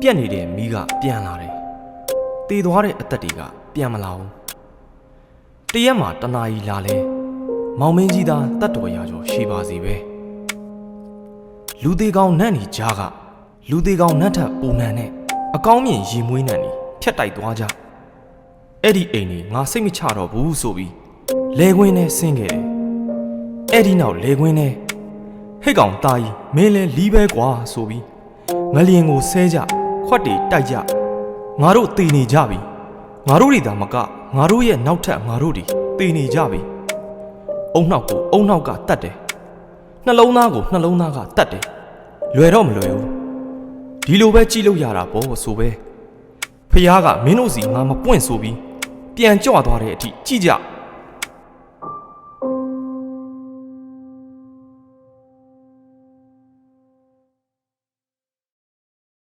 ပြက်နေတဲ့မိကပြန်လာတယ်။တေသွားတဲ့အသက်တွေကပြန်မလာဘူး။တရက်မှာတနာကြီးလာလဲမောင်မင်းကြီးသားတတ်တော်ရာကျော်ရှိပါစီပဲ။လူသေးကောင်နတ်နီကြားကလူသေးကောင်နတ်ထက်ပုံနှံနဲ့အကောင်းမြင်ရီမွေးနံနီဖြတ်တိုက်သွားကြ။အဲ့ဒီအိမ်ကြီးငါစိတ်မချတော့ဘူးဆိုပြီးလဲခွင်းနဲ့ဆင်းခဲ့တယ်။အဲ့ဒီနောက်လဲခွင်းနဲ့ဟဲ့ကောင်ตาကြီးမင်းလဲလီးပဲကွာဆိုပြီး ငလျင်ကိုဆဲကြခွက်တီတိုက်ကြငါတို့တည်နေကြပြီငါတို့တွေသာမကငါတို့ရဲ့နောက်ထပ်ငါတို့တွေတည်နေကြပြီအုံနောက်ကိုအုံနောက်ကတတ်တယ်နှလုံးသားကိုနှလုံးသားကတတ်တယ်လွယ်တော့မလွယ်ဘူးဒီလိုပဲကြည့်လို့ရတာပေါ့ဆိုပဲဖះကမင်းတို့စီငါမပွင့်ဆိုပြီးပြန်ကြွသွားတဲ့အထိကြည့်ကြ